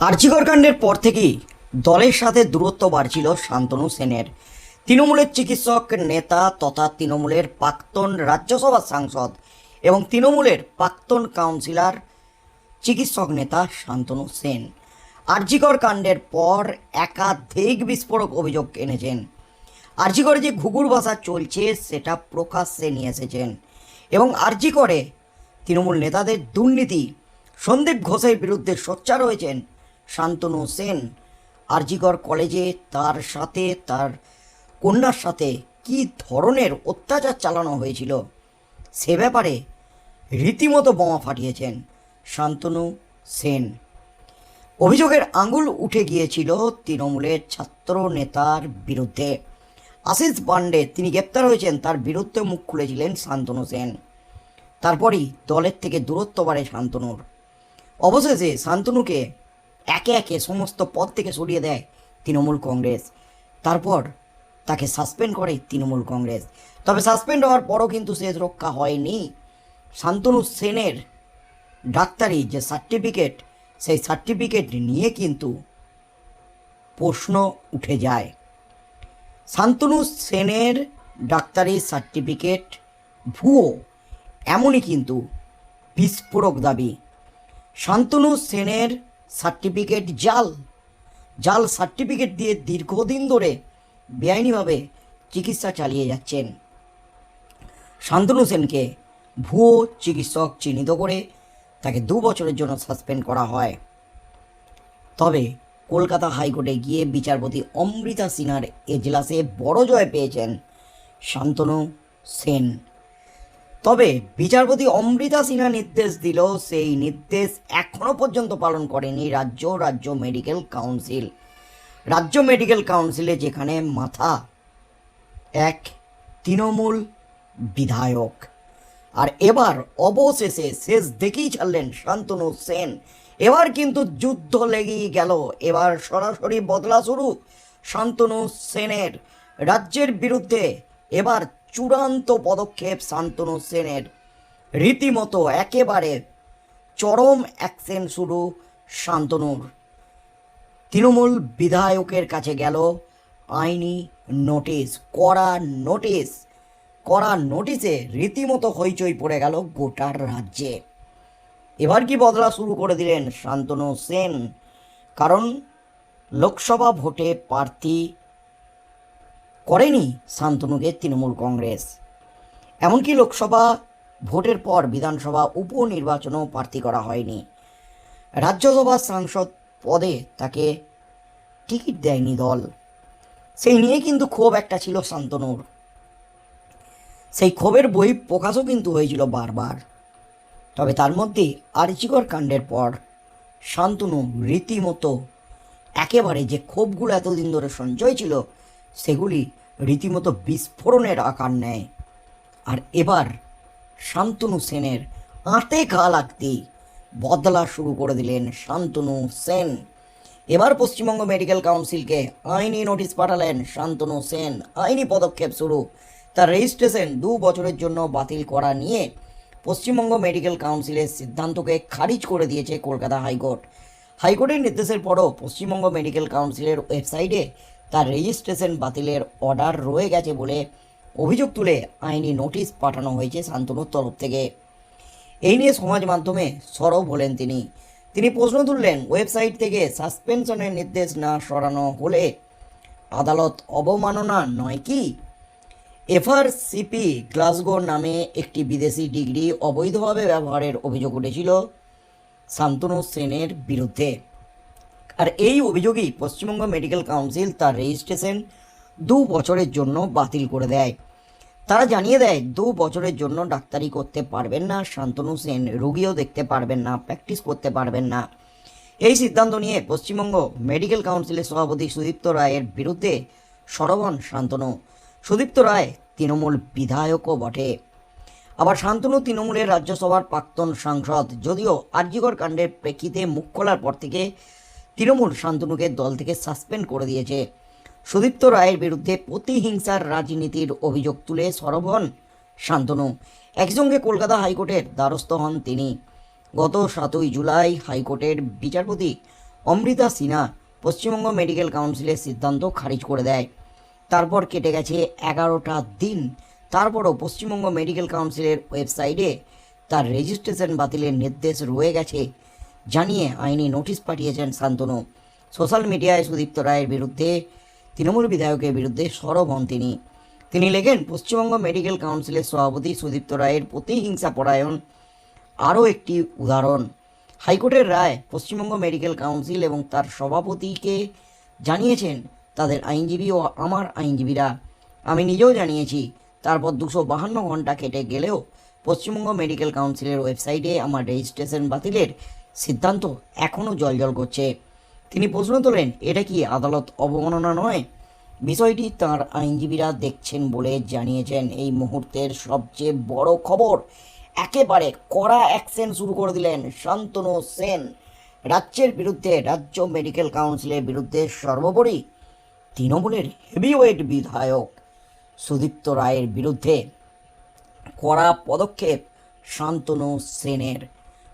আর্চিকর কাণ্ডের পর থেকেই দলের সাথে দূরত্ব বাড়ছিল শান্তনু সেনের। তৃণমূলের চিকিৎসক, নেতা তথা তৃণমূলের প্রাক্তন রাজ্যসভা সাংসদ এবং তৃণমূলের প্রাক্তন কাউন্সিলর, চিকিৎসক নেতা শান্তনু সেন আর্জিকর কাণ্ডের পর একাধিক বিস্ফোরক অভিযোগ এনেছেন। আর্জিকরে যে ঘুঘুর বাসা চলছে, সেটা প্রকাশ্যে নিয়ে এসেছেন এবং আর্জিকরে তৃণমূল নেতাদের দুর্নীতি, সন্দীপ ঘোষের বিরুদ্ধে সোচ্চার হয়েছেন শান্তনু সেন আরজিকর কলেজে তার সাথে, তার কন্যার সাথে কী ধরনের অত্যাচার চালানো হয়েছিল সে ব্যাপারে রীতিমতো বোমা ফাটিয়েছেন শান্তনু সেন। অভিযোগের আঙুল উঠে গিয়েছিল তৃণমূলের ছাত্র নেতার বিরুদ্ধে। আশিস পান্ডে তিনি গ্রেপ্তার হয়েছেন, তার বিরুদ্ধে মুখ খুলেছিলেন শান্তনু সেন। তারপরই দলের থেকে দূরত্ব বাড়ে শান্তনুর। অবশেষে শান্তনুকে একে একে সমস্ত পদ থেকে সরিয়ে দেয় তৃণমূল কংগ্রেস। তারপর তাকে সাসপেন্ড করে তৃণমূল কংগ্রেস। তবে সাসপেন্ড হওয়ার পরও কিন্তু শেষ রক্ষা হয়নি। শান্তনু সেনের ডাক্তারি যে সার্টিফিকেট, সেই সার্টিফিকেট নিয়ে কিন্তু প্রশ্ন উঠে যায়। শান্তনু সেনের ডাক্তারি সার্টিফিকেট ভুয়ো, এমনই কিন্তু বিস্ফোরক দাবি। শান্তনু সেনের সার্টিফিকেট জাল। জাল সার্টিফিকেট দিয়ে দীর্ঘদিন ধরে বেআইনিভাবে চিকিৎসা চালিয়ে যাচ্ছেন। শান্তনু সেনকে ভুয়ো চিকিৎসক চিহ্নিত করে তাকে দু বছরের জন্য সাসপেন্ড করা হয়। তবে কলকাতা হাইকোর্টে গিয়ে বিচারপতি অমৃতা সিনহার এজলাসে বড় জয় পেয়েছেন শান্তনু সেন। তবে বিচারপতি অমৃতা সিনহা নির্দেশ দিল, সেই নির্দেশ এখনও পর্যন্ত পালন করেনি রাজ্য রাজ্য মেডিকেল কাউন্সিল। রাজ্য মেডিকেল কাউন্সিলে যেখানে মাথা এক তৃণমূল বিধায়ক। আর এবার অবশেষে শেষ দেখেই ছাড়লেন শান্তনু সেন। এবার কিন্তু যুদ্ধ লেগেই গেল। এবার সরাসরি বদলা শুরু শান্তনু সেনের। রাজ্যের বিরুদ্ধে এবার চূড়ান্ত পদক্ষেপ শান্তনু সেনের। রীতিমতো একেবারে চরম অ্যাকশন শুরু শান্তনুর। তৃণমূল বিধায়কের কাছে গেল আইনি নোটিশ, কড়া নোটিশ। কড়া নোটিশে রীতিমতো হইচই পড়ে গেল গোটার রাজ্যে। এবার কি বদলা শুরু করে দিলেন শান্তনু সেন? কারণ লোকসভা ভোটে প্রার্থী করেনি শান্তনুকে তৃণমূল কংগ্রেস। এমনকি লোকসভা ভোটের পর বিধানসভা উপনির্বাচনও প্রার্থী করা হয়নি। রাজ্যসভা সাংসদ পদে তাকে টিকিট দেয়নি দল। সেই নিয়ে কিন্তু ক্ষোভ একটা ছিল শান্তনুর। সেই ক্ষোভের বই প্রকাশও কিন্তু হয়েছিল বারবার। তবে তার মধ্যে আর্চিকর কাণ্ডের পর শান্তনু রীতিমতো একেবারে যে ক্ষোভগুলো এতদিন ধরে সঞ্চয় ছিল, সেগুলি রীতিমতো বিস্ফোরণের আকার নেয়। আর এবার শান্তনু সেনের আঁতে ঘা লাগতেই বদলা শুরু করে দিলেন শান্তনু সেন। এবার পশ্চিমবঙ্গ মেডিকেল কাউন্সিলকে আইনি নোটিশ পাঠালেন শান্তনু সেন। আইনি পদক্ষেপ শুরু। তার রেজিস্ট্রেশন দু বছরের জন্য বাতিল করা নিয়ে পশ্চিমবঙ্গ মেডিকেল কাউন্সিলের সিদ্ধান্তকে খারিজ করে দিয়েছে কলকাতা হাইকোর্ট। হাইকোর্টের নির্দেশের পরও পশ্চিমবঙ্গ মেডিকেল কাউন্সিলের ওয়েবসাইটে তার রেজিস্ট্রেশন বাতিলের অর্ডার রয়ে গেছে বলে অভিযোগ তুলে আইনি নোটিশ পাঠানো হয়েছে শান্তনুর তরফ থেকে। এই নিয়ে সমাজ মাধ্যমে সরব হলেন তিনি। তিনি প্রশ্ন তুললেন ওয়েবসাইট থেকে সাসপেনশনের নির্দেশ না সরানো হলে আদালত অবমাননা নয় কি? এফআরসিপি গ্লাসগো নামে একটি বিদেশি ডিগ্রি অবৈধভাবে ব্যবহারের অভিযোগ উঠেছিল শান্তনু সেনের বিরুদ্ধে। আর এই অভিযোগেই পশ্চিমবঙ্গ মেডিকেল কাউন্সিল তার রেজিস্ট্রেশন দু বছরের জন্য বাতিল করে দেয়। তারা জানিয়ে দেয়, দু বছরের জন্য ডাক্তারি করতে পারবেন না, শান্তনু সেন রুগীও দেখতে পারবেন না প্র্যাকটিস করতে পারবেন না। এই সিদ্ধান্ত নিয়ে পশ্চিমবঙ্গ মেডিকেল কাউন্সিলের সভাপতি সুদীপ্ত রায়ের বিরুদ্ধে সরবন শান্তনু। সুদীপ্ত রায় তৃণমূল বিধায়কও বটে। আবার শান্তনু তৃণমূলের রাজ্যসভার প্রাক্তন সাংসদ, যদিও আর্যিকর কাণ্ডের প্রেক্ষিতে মুখ খোলার পর থেকে তৃণমূল শান্তনুকে দল থেকে সাসপেন্ড করে দিয়েছে। সুদীপ্ত রায়ের বিরুদ্ধে প্রতিহিংসার রাজনীতির অভিযোগ তুলে সরব হন শান্তনু। একসঙ্গে কলকাতা হাইকোর্টের দ্বারস্থ হন তিনি। গত সাতই জুলাই হাইকোর্টের বিচারপতি অমৃতা সিনহা পশ্চিমবঙ্গ মেডিকেল কাউন্সিলের সিদ্ধান্ত খারিজ করে দেয়। তারপর কেটে গেছে এগারোটা দিন। তারপরও পশ্চিমবঙ্গ মেডিকেল কাউন্সিলের ওয়েবসাইটে তার রেজিস্ট্রেশন বাতিলের নির্দেশ রয়ে গেছে। জানিয়ে আইনি নোটিশ পাঠিয়েছেন শান্তনু। সোশ্যাল মিডিয়ায় সুদীপ্ত রায়ের বিরুদ্ধে, তৃণমূল বিধায়কের বিরুদ্ধে সরব হন তিনি। তিনি লেখেন, পশ্চিমবঙ্গ মেডিকেল কাউন্সিলের সভাপতি সুদীপ্ত রায়ের প্রতিহিংসা পরায়ণ আরও একটি উদাহরণ। হাইকোর্টের রায় পশ্চিমবঙ্গ মেডিকেল কাউন্সিল এবং তার সভাপতিকে জানিয়েছেন তাদের আইনজীবী ও আমার আইনজীবীরা। আমি নিজেও জানিয়েছি, তারপর দুশো বাহান্ন ঘণ্টা কেটে গেলেও পশ্চিমবঙ্গ মেডিকেল কাউন্সিলের ওয়েবসাইটে আমার রেজিস্ট্রেশন বাতিলের সিদ্ধান্ত এখনও জলজল করছে। তিনি প্রশ্ন তোলেন, এটা কি আদালত অবমাননা নয়? বিষয়টি তার আইনজীবীরা দেখছেন বলে জানিয়েছেন। এই মুহূর্তের সবচেয়ে বড় খবর, একেবারে কড়া অ্যাকশন শুরু করে দিলেন শান্তনু সেন। রাজ্যের বিরুদ্ধে রাজ্য মেডিকেল কাউন্সিলের বিরুদ্ধে সর্বোপরি তৃণমূলের হেভিওয়েট বিধায়ক সুদীপ্ত রায়ের বিরুদ্ধে কড়া পদক্ষেপ শান্তনু সেনের।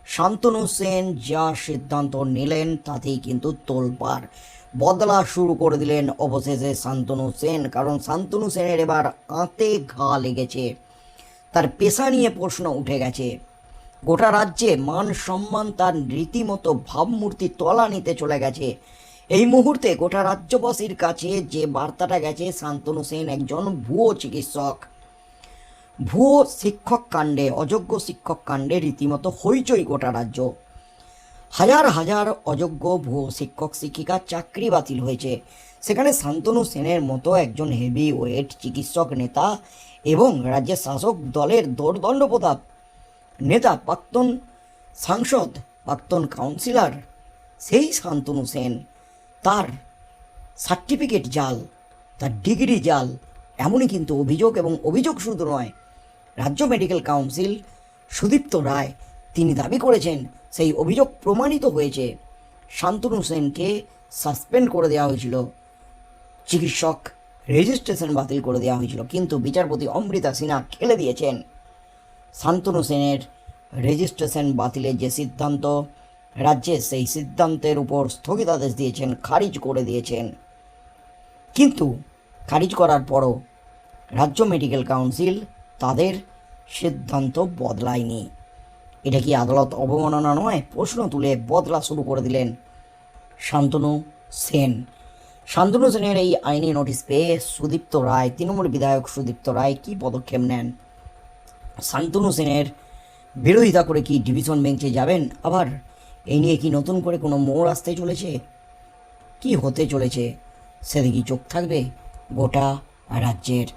শান্তনু সেন যা সিদ্ধান্ত নিলেন তাতেই কিন্তু তোলপাড়। বদলা শুরু করে দিলেন অবশেষে শান্তনু সেন, কারণ শান্তনু সেনের এবার আঁতে ঘা লেগেছে। তার পেশা নিয়ে প্রশ্ন উঠে গেছে। গোটা রাজ্যে মান সম্মান তার রীতিমতো ভাবমূর্তি তলা নিতে চলে গেছে। এই মুহূর্তে গোটা রাজ্যবাসীর কাছে যে বার্তাটা গেছে, শান্তনু সেন একজন ভুয়ো চিকিৎসক। ভুয়ো শিক্ষক কাণ্ডে অযোগ্য শিক্ষক কাণ্ডে রীতিমতো হইচই গোটা রাজ্য। হাজার হাজার অযোগ্য ভুয়ো শিক্ষক শিক্ষিকার চাকরি বাতিল হয়েছে। সেখানে শান্তনু সেনের মতো একজন হেভি ওয়েট চিকিৎসক নেতা এবং রাজ্যের শাসক দলের দোর্দণ্ড প্রতাপ নেতা প্রাক্তন সাংসদ, প্রাক্তন কাউন্সিলর, সেই শান্তনু সেন। তার সার্টিফিকেট জাল, তার ডিগ্রি জাল, এমনই কিন্তু অভিযোগ এবং অভিযোগ শুধু নয় রাজ্য মেডিকেল কাউন্সিল সুদীপ্ত রায় তিনি দাবি করেছেন, সেই অভিযোগ প্রমাণিত হয়েছে। শান্তনু সেনকে সাসপেন্ড করে দেওয়া হয়েছিল। চিকিৎসক রেজিস্ট্রেশন বাতিল করে দেওয়া হয়েছিল, কিন্তু বিচারপতি অমৃতা সিনহা খেলে দিয়েছেন। শান্তনু সেনের রেজিস্ট্রেশন বাতিলের যে সিদ্ধান্ত, রাজ্যে সেই সিদ্ধান্তের উপর স্থগিতাদেশ দিয়েছেন, খারিজ করে দিয়েছেন। কিন্তু খারিজ করার পরও রাজ্য মেডিকেল কাউন্সিল তাদের সিদ্ধান্ত বদলায়নি। এটা কি আদালত অবমাননা নয়? প্রশ্ন তুলে বদলা শুরু করে দিলেন শান্তনু সেন। শান্তনু সেনের এই আইনি নোটিশ পেয়ে সুদীপ্ত রায়, তৃণমূল বিধায়ক সুদীপ্ত রায় কী পদক্ষেপ নেন? শান্তনু সেনের বিরোধিতা করে কি ডিভিশন বেঞ্চে যাবেন? আবার এই নিয়ে কি নতুন করে কোনো মোড় আসতে চলেছে? কি হতে চলেছে? সেদিকে চোখ থাকবে? গোটা রাজ্যের